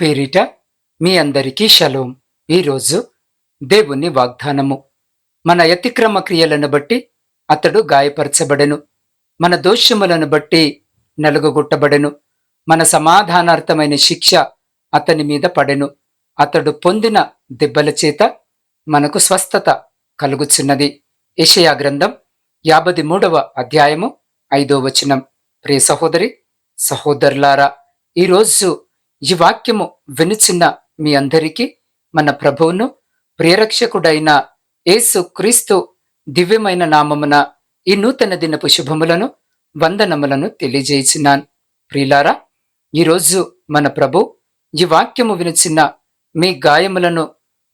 పేరిట మీ అందరికీ షలోం. ఈరోజు దేవుని వాగ్దానము. మన అతిక్రమ క్రియలను బట్టి అతడు గాయపరచబడెను. మన దోషములను బట్టి నలుగుగొట్టబడెను. మన సమాధానార్థమైన శిక్ష అతని మీద పడెను. అతడు పొందిన దెబ్బల చేత మనకు స్వస్థత కలుగుచున్నది. యెషయా గ్రంథం యాభై మూడవ అధ్యాయము ఐదో వచనం. ప్రియ సహోదరి సహోదరులారా ఈరోజు ఈ వాక్యము వినిచిన మీ అందరికీ మన ప్రభువును ప్రియరక్షకుడైన యేసు క్రీస్తు దివ్యమైన నామమున ఈ నూతన దినపు శుభములను వందనములను తెలియజేసినాను ప్రియులారా ఈరోజు మన ప్రభు ఈ వాక్యము వినిచిన మీ గాయములను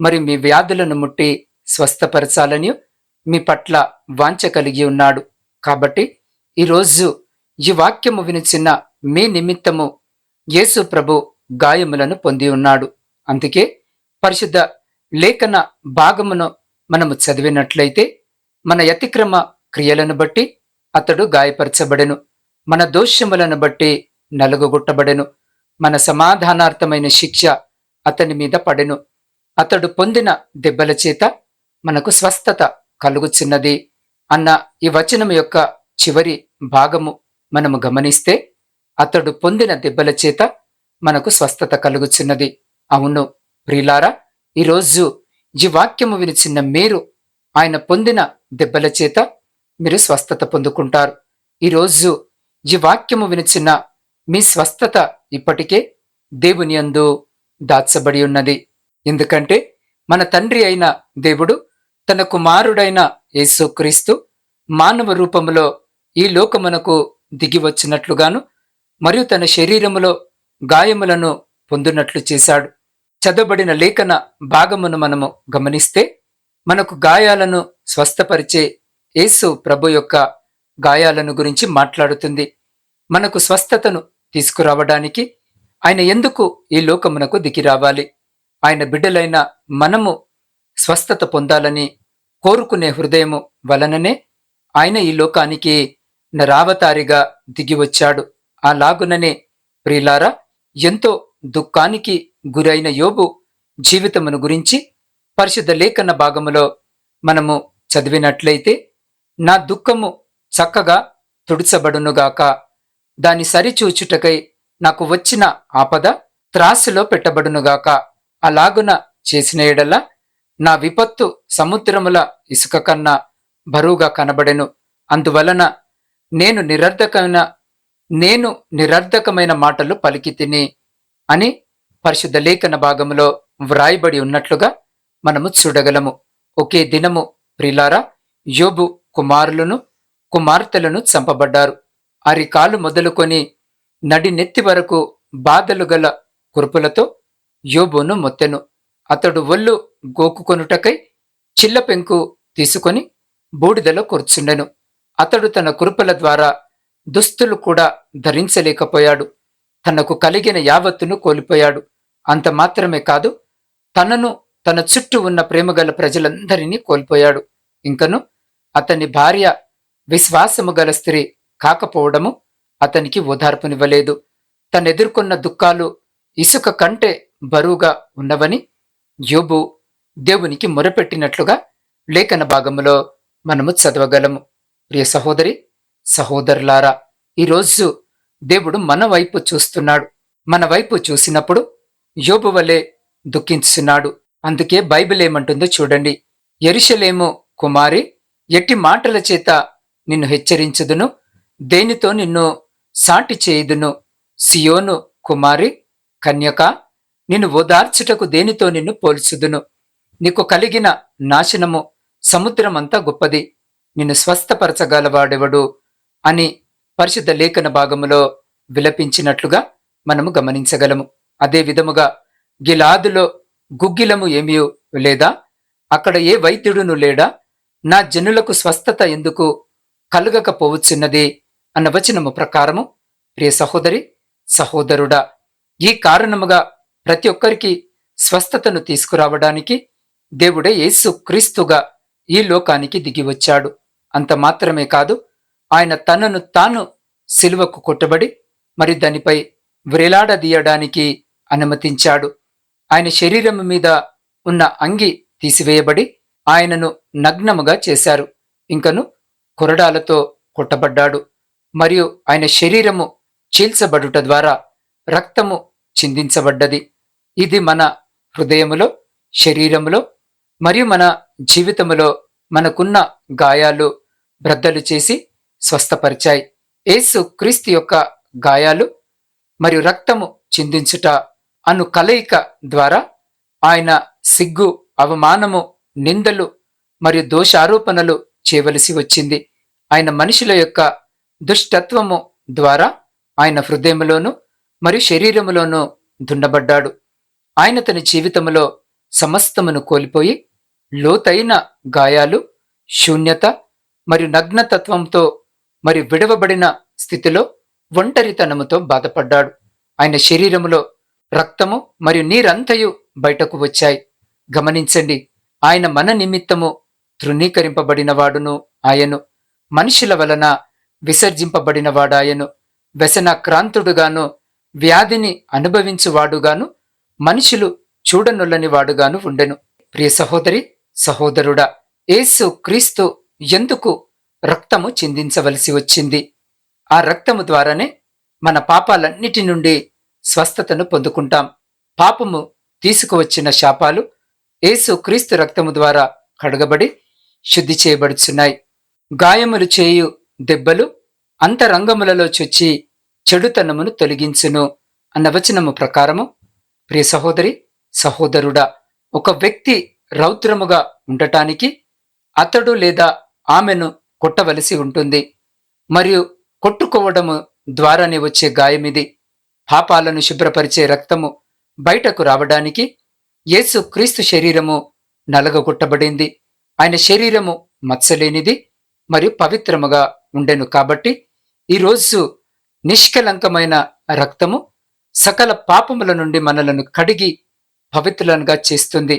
మరి మీ వ్యాధులను ముట్టి స్వస్థపరచాలని మీ పట్ల వాంఛ కలిగి ఉన్నాడు. కాబట్టి ఈరోజు ఈ వాక్యము వినిచిన మీ నిమిత్తము యేసు ప్రభు గాయములను పొంది ఉన్నాడు. అందుకే పరిశుద్ధ లేఖన భాగమును మనము చదివినట్లయితే మన అతిక్రమ క్రియలను బట్టి అతడు గాయపరచబడెను. మన దోషములను బట్టి నలుగుగొట్టబడెను. మన సమాధానార్థమైన శిక్ష అతని మీద పడెను. అతడు పొందిన దెబ్బల చేత మనకు స్వస్థత కలుగుచున్నది అన్న ఈ వచనం యొక్క చివరి భాగము మనము గమనిస్తే అతడు పొందిన దెబ్బల చేత మనకు స్వస్థత కలుగుచున్నది. అవును ప్రిలారా ఈరోజు ఈ వాక్యము వినిచిన్న మీరు ఆయన పొందిన దెబ్బల చేత మీరు స్వస్థత పొందుకుంటారు. ఈరోజు ఈ వాక్యము వినిచిన మీ స్వస్థత ఇప్పటికే దేవుని యందు దాచబడి ఉన్నది. ఎందుకంటే మన తండ్రి అయిన దేవుడు తన కుమారుడైన యేసుక్రీస్తు మానవ రూపములో ఈ లోకమునకు దిగి వచ్చినట్లుగాను మరియు తన శరీరములో గాయములను పొందునట్లు చేశాడు. చదవబడిన లేఖన భాగమును మనము గమనిస్తే మనకు గాయాలను స్వస్థపరిచే యేసు ప్రభు యొక్క గాయాలను గురించి మాట్లాడుతుంది. మనకు స్వస్థతను తీసుకురావడానికి ఆయన ఎందుకు ఈ లోకమునకు దిగి రావాలి? ఆయన బిడ్డలైన మనము స్వస్థత పొందాలని కోరుకునే హృదయము వలననే ఆయన ఈ లోకానికి నరావతారిగా దిగి వచ్చాడు. అలాగుననే ప్రియులారా ఎంతో దుఃఖానికి గురైన యోబు జీవితమును గురించి పరిశుద్ధ లేఖన భాగములో మనము చదివినట్లయితే నా దుఃఖము చక్కగా తుడిచబడునుగాక దాని సరిచూచుటకై నాకు వచ్చిన ఆపద త్రాసులో పెట్టబడునుగాక అలాగున చేసిన ఎడల నా విపత్తు సముద్రముల ఇసుక కన్నా బరువుగా కనబడెను. అందువలన నేను నిరర్ధకమైన నేను నిరర్ధకమైన మాటలు పలికి తిని అని పరిశుద్ధ లేఖన భాగంలో వ్రాయబడి ఉన్నట్లుగా మనము చూడగలము. ఒకే దినము ప్రిలారా యోబు కుమారులను కుమార్తెలను చంపబడ్డారు. అరికాలు మొదలుకొని నడినెత్తి వరకు బాధలు గల కురుపులతో యోబును మొత్తెను. అతడు ఒళ్ళు గోకుకొనుటకై చిల్లపెంకు తీసుకొని బూడిదలో కూర్చుండెను. అతడు తన కురుపుల ద్వారా దుస్తులు కూడా ధరించలేకపోయాడు. తనకు కలిగిన యావత్తును కోల్పోయాడు. అంత మాత్రమే కాదు తనను తన చుట్టూ ఉన్న ప్రేమగల ప్రజలందరినీ కోల్పోయాడు. ఇంకను అతని భార్య విశ్వాసము గల స్త్రీ కాకపోవడము అతనికి ఓదార్పునివ్వలేదు. తనెదుర్కొన్న దుఃఖాలు ఇసుక కంటే బరువుగా ఉన్నవని యోబు దేవునికి మొరపెట్టినట్లుగా లేఖన భాగములో మనము చదవగలము. ప్రియ సహోదరి సహోదరులారా ఈరోజు దేవుడు మన వైపు చూస్తున్నాడు. మన వైపు చూసినప్పుడు యోబు వలె దుఃఖించున్నాడు అందుకే బైబిల్ ఏమంటుందో చూడండి. ఎరుషలేము కుమారి ఎట్టి మాటల చేత నిన్ను హెచ్చరించుదును? దేనితో నిన్ను సాటి చేయుదును? సియోను కుమారి కన్యక నిన్ను ఓదార్చుటకు దేనితో నిన్ను పోల్చుదును? నీకు కలిగిన నాశనము సముద్రమంతా గొప్పది. నిన్ను స్వస్థపరచగలవాడెవడు? అని పరిశుద్ధ లేఖన భాగములో విలపించినట్లుగా మనము గమనించగలము. అదే విధముగా గిలాదులో గుగ్గిలము ఏమియో లేదా? అక్కడ ఏ వైద్యుడును లేడా? నా జనులకు స్వస్థత ఎందుకు కలుగకపోవచ్చున్నది అన్న వచనము ప్రకారము ప్రియ సహోదరి సహోదరుడా ఈ కారణముగా ప్రతి ఒక్కరికి స్వస్థతను తీసుకురావడానికి దేవుడే యేసు క్రీస్తుగా ఈ లోకానికి దిగి వచ్చాడు. అంత మాత్రమే కాదు ఆయన తనను తాను సిలువకు కొట్టబడి మరి దానిపై వ్రేలాడదీయడానికి అనుమతించాడు. ఆయన శరీరము మీద ఉన్న అంగి తీసివేయబడి ఆయనను నగ్నముగా చేశారు. ఇంకను కొరడాలతో కొట్టబడ్డాడు. మరియు ఆయన శరీరము చీల్చబడుట ద్వారా రక్తము చిందించబడ్డది. ఇది మన హృదయములో శరీరములో మరియు మన జీవితములో మనకున్న గాయాలు బ్రద్దలు చేసి స్వస్థపరిచాయి. యేసు క్రీస్తు యొక్క గాయాలు మరియు రక్తము చిందించుట అను కలయిక ద్వారా ఆయన సిగ్గు అవమానము నిందలు మరియు దోషారోపణలు చేయవలసి వచ్చింది. ఆయన మనుషుల యొక్క దుష్టత్వము ద్వారా ఆయన హృదయములోను మరియు శరీరములోనూ దుండబడ్డాడు. ఆయన తన జీవితములో సమస్తమును కోల్పోయి లోతైన గాయాలు శూన్యత మరియు నగ్నతత్వంతో మరి విడవబడిన స్థితిలో ఒంటరితనముతో బాధపడ్డాడు. ఆయన శరీరములో రక్తము మరియు నీరంతయు బయటకు వచ్చాయి. గమనించండి ఆయన మన నిమిత్తము తృణీకరింపబడినవాడును ఆయను. మనుషుల వలన విసర్జింపబడినవాడాయను. వ్యసనాక్రాంతుడుగాను వ్యాధిని అనుభవించువాడుగాను మనుషులు చూడనొల్లని వాడుగాను ఉండెను. ప్రియ సహోదరి సహోదరుడా ఏసు క్రీస్తు ఎందుకు రక్తము చిందించవలసి వచ్చింది. ఆ రక్తము ద్వారానే మన పాపాలన్నిటి నుండి స్వస్థతను పొందుకుంటాం. పాపము తీసుకువచ్చిన శాపాలు ఏసు క్రీస్తు రక్తము ద్వారా కడగబడి శుద్ధి చేయబడుచున్నాయి. గాయములు చేయు దెబ్బలు అంతరంగములలో చొచ్చి చెడుతనమును తొలగించును అన్న వచనము ప్రకారము ప్రియ సహోదరి సహోదరుడా ఒక వ్యక్తి రౌద్రముగా ఉండటానికి అతడు లేదా ఆమెను కొట్టవలసి ఉంటుంది. మరియు కొట్టుకోవడము ద్వారానే వచ్చే గాయమిది పాపాలను శుభ్రపరిచే రక్తము బయటకు రావడానికి యేసు క్రీస్తు శరీరము నలగగొట్టబడింది. ఆయన శరీరము మచ్చలేనిది మరియు పవిత్రముగా ఉండెను కాబట్టి ఈరోజు నిష్కలంకమైన రక్తము సకల పాపముల నుండి మనలను కడిగి పవిత్రులనుగా చేస్తుంది.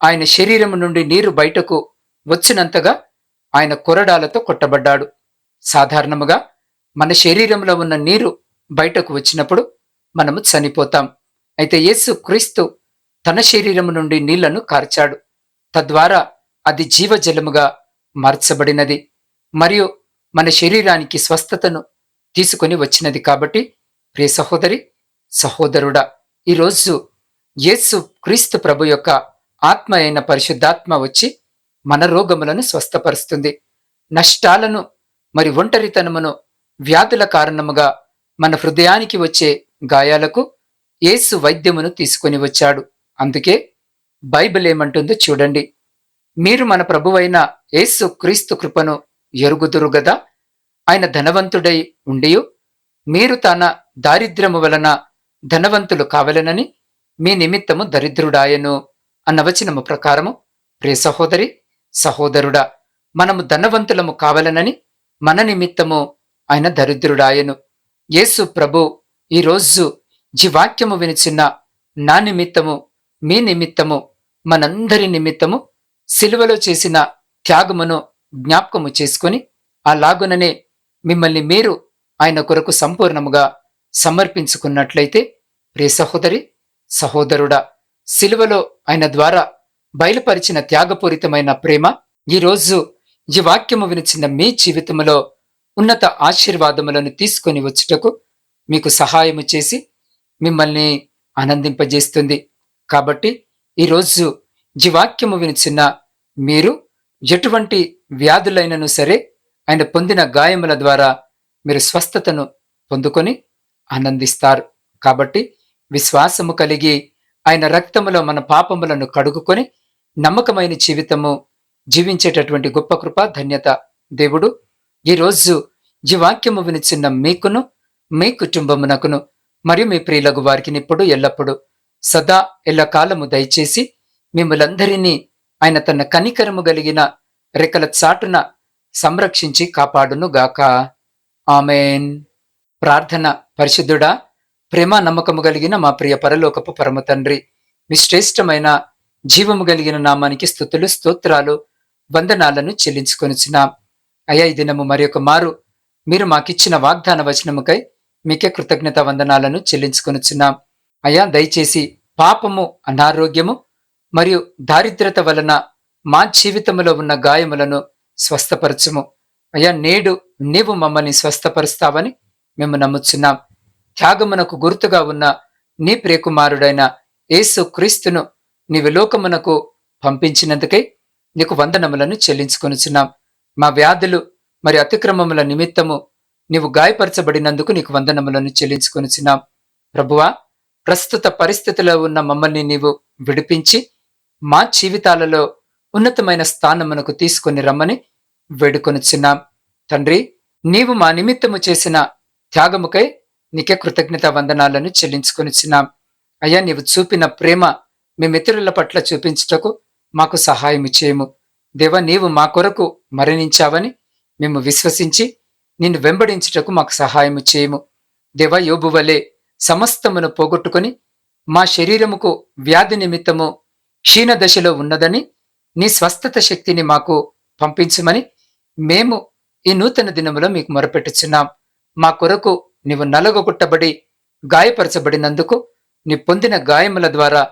ఆయన శరీరము నుండి నీరు బయటకు వచ్చినంతగా ఆయన కొరడాలతో కొట్టబడ్డాడు. సాధారణముగా మన శరీరంలో ఉన్న నీరు బయటకు వచ్చినప్పుడు మనము చనిపోతాం. అయితే యేసు క్రీస్తు తన శరీరము నుండి నీళ్ళను కార్చాడు. తద్వారా అది జీవజలముగా మార్చబడినది. మరియు మన శరీరానికి స్వస్థతను తీసుకొని వచ్చినది కాబట్టి ప్రియ సహోదరి సహోదరుడా ఈరోజు యేసు క్రీస్తు ప్రభు యొక్క ఆత్మ అయిన పరిశుద్ధాత్మ వచ్చి మన రోగములను స్వస్థపరుస్తుంది. నష్టాలను మరి ఒంటరితనమును వ్యాధుల కారణముగా మన హృదయానికి వచ్చే గాయాలకు ఏసు వైద్యమును తీసుకొని వచ్చాడు. అందుకే బైబిల్ ఏమంటుందో చూడండి. మీరు మన ప్రభువైన యేసు క్రీస్తు కృపను ఎరుగుదురు గదా. ఆయన ధనవంతుడై ఉండియు మీరు తన దారిద్ర్యము వలన ధనవంతులు కావలనని మీ నిమిత్తము దరిద్రుడాయను అన్న వచనము ప్రకారము ప్రే సహోదరి సహోదరుడా మనము ధనవంతులము కావలనని మన నిమిత్తము ఆయన దరిద్రుడాయను. యేసు ప్రభు ఈరోజు జీవాక్యము వినిచిన్న నా నిమిత్తము మీ నిమిత్తము మనందరి నిమిత్తము సిలువలో చేసిన త్యాగమును జ్ఞాపకము చేసుకొని అలాగుననే మిమ్మల్ని మీరు ఆయన కొరకు సంపూర్ణముగా సమర్పించుకున్నట్లయితే ప్రియ సహోదరి సహోదరుడా సిలువలో ఆయన ద్వారా బయలుపరిచిన త్యాగపూరితమైన ప్రేమ ఈరోజు ఈ వాక్యము వినిచిన మీ జీవితంలో ఉన్నత ఆశీర్వాదములను తీసుకొని వచ్చుటకు మీకు సహాయము చేసి మిమ్మల్ని ఆనందింపజేస్తుంది. కాబట్టి ఈరోజు జీవాక్యము వినిచిన మీరు ఎటువంటి వ్యాధులైనను సరే ఆయన పొందిన గాయముల ద్వారా మీరు స్వస్థతను పొందుకొని ఆనందిస్తారు. కాబట్టి విశ్వాసము కలిగి ఆయన రక్తములో మన పాపములను కడుగుకొని నమ్మకమైన జీవితము జీవించేటటువంటి గొప్ప కృప ధన్యత దేవుడు. ఈరోజు జీవాక్యము వినిచిన్న మీకును మీ కుటుంబమునకును మరియు మీ ప్రియులకు వారికి ఇప్పుడు ఎల్లప్పుడూ సదా ఎల్లకాలము దయచేసి మిమ్మలందరినీ ఆయన తన కనికరము కలిగిన రెక్కల చాటున సంరక్షించి కాపాడును గాక. ఆమెన్. ప్రార్థన పరిశుద్ధుడా ప్రేమ నమ్మకము కలిగిన మా ప్రియ పరలోకపు పరమ తండ్రి మీ శ్రేష్టమైన జీవము కలిగిన నామానికి స్థుతులు స్తోత్రాలు వందనాలను చెల్లించుకొనిచున్నాం. అయ్యా ఈ దినము మరి ఒక మారు. మీరు మాకిచ్చిన వాగ్దాన వచనముకై మీకే కృతజ్ఞత వందనాలను చెల్లించుకొనిచున్నాం. అయ్యా దయచేసి పాపము అనారోగ్యము మరియు దారిద్రత వలన మా జీవితంలో ఉన్న గాయములను స్వస్థపరచుము. అయ్యా నేడు నీవు మమ్మల్ని స్వస్థపరుస్తావని మేము నమ్ముచున్నాం. త్యాగమునకు గుర్తుగా ఉన్న నీ ప్రియకుమారుడైన యేసు క్రీస్తును నీవు లోకమునకు పంపించినందుకై నీకు వందనములను చెల్లించుకొనుచున్నాం. మా వ్యాధులు మరి అతిక్రమముల నిమిత్తము నీవు గాయపరచబడినందుకు నీకు వందనములను చెల్లించుకొనుచున్నాం. ప్రభువా ప్రస్తుత పరిస్థితిలో ఉన్న మమ్మల్ని నీవు విడిపించి మా జీవితాలలో ఉన్నతమైన స్థానమునకు తీసుకొని రమ్మని వేడుకొనుచున్నాం. తండ్రి నీవు మా నిమిత్తము చేసిన త్యాగముకై నీకే కృతజ్ఞత వందనాలను చెల్లించుకొనిచున్నాం. అయ్యా నీవు చూపిన ప్రేమ మేమితరుల పట్ల చూపించుటకు మాకు సహాయం చేయము దేవ నీవు మా కొరకు మరణించావని మేము విశ్వసించి నిన్ను వెంబడించుటకు మాకు సహాయం చేయము దేవ యోబు వలె సమస్తమును పోగొట్టుకుని మా శరీరముకు వ్యాధి నిమిత్తము క్షీణ దశలో ఉన్నదని నీ స్వస్థత శక్తిని మాకు పంపించమని మేము ఈ నూతన దినములో మీకు మొరపెట్టుచున్నాం. మా కొరకు నీవు నలగొట్టబడి గాయపరచబడినందుకు నీ పొందిన గాయముల ద్వారా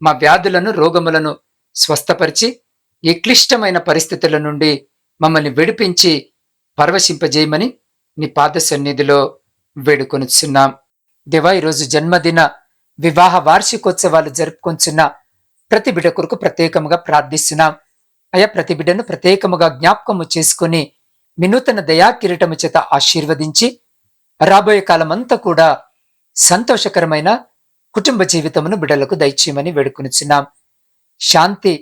మా వ్యాధులను రోగములను స్వస్థపరిచి ఈ క్లిష్టమైన పరిస్థితుల నుండి మమ్మల్ని విడిపించి పరవశింపజేయమని నీ పాద సన్నిధిలో వేడుకొనుచున్నాం. దేవా ఈరోజు జన్మదిన వివాహ వార్షికోత్సవాలు జరుపుకొంచున్న ప్రతి బిడ్డ కొరకు ప్రత్యేకముగా ప్రార్థిస్తున్నాం. అయా ప్రతి బిడ్డను ప్రత్యేకముగా జ్ఞాపకము చేసుకుని వినూతన దయా కిరీటము చేత ఆశీర్వదించి రాబోయే కాలమంతా కూడా సంతోషకరమైన కుటుంబ జీవితమును బిడలకు దయచేయమని వేడుకొనిచున్నాం. శాంతి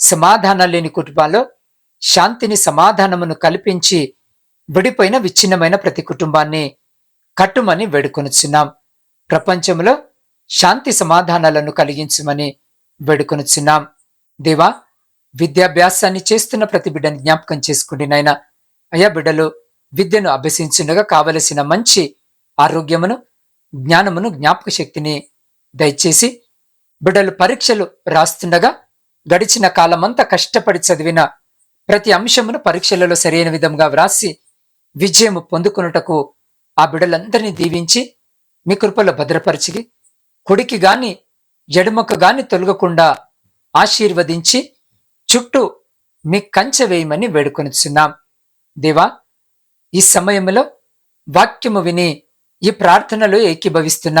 సమాధానం లేని కుటుంబాల్లో శాంతిని సమాధానమును కల్పించి విడిపోయిన విచ్ఛిన్నమైన ప్రతి కుటుంబాన్ని కట్టుమని వేడుకొనుచున్నాం. ప్రపంచంలో శాంతి సమాధానాలను కలిగించమని వేడుకొనుచున్నాం. దేవా విద్యాభ్యాసాన్ని చేస్తున్న ప్రతి బిడ్డని జ్ఞాపకం చేసుకుండి నాయన. అయా బిడ్డలు విద్యను అభ్యసించుండగా కావలసిన మంచి ఆరోగ్యమును జ్ఞానమును జ్ఞాపక శక్తిని దయచేసి బిడ్డలు పరీక్షలు రాస్తుండగా గడిచిన కాలమంతా కష్టపడి చదివిన ప్రతి అంశమును పరీక్షలలో సరైన విధంగా వ్రాసి విజయము పొందుకున్నటకు ఆ బిడ్డలందరినీ దీవించి మీ కృపలో భద్రపరిచి కుడికి గాని ఎడమకు గాని తొలగకుండా ఆశీర్వదించి చుట్టూ మీ కంచె వేయమని వేడుకొనిచున్నాం. దేవా ఈ సమయంలో వాక్యము విని ఈ ప్రార్థనలో ఏకీభవిస్తున్న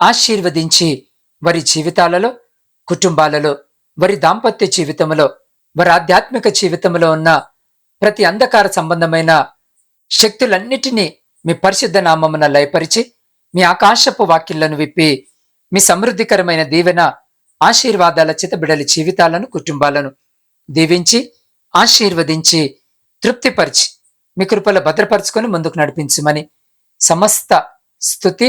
ఆశీర్వదించి వారి జీవితాలలో కుటుంబాలలో వారి దాంపత్య జీవితంలో వారి ఆధ్యాత్మిక జీవితంలో ఉన్న ప్రతి అంధకార సంబంధమైన శక్తులన్నిటినీ మీ పరిశుద్ధ నామమున లయపరిచి మీ ఆకాశపు వాక్యలను విప్పి మీ సమృద్ధికరమైన దీవెన ఆశీర్వాదాల చేత బిడలి జీవితాలను కుటుంబాలను దీవించి ఆశీర్వదించి తృప్తిపరిచి మీ కృపలో భద్రపరచుకొని ముందుకు నడిపించమని సమస్త స్థుతి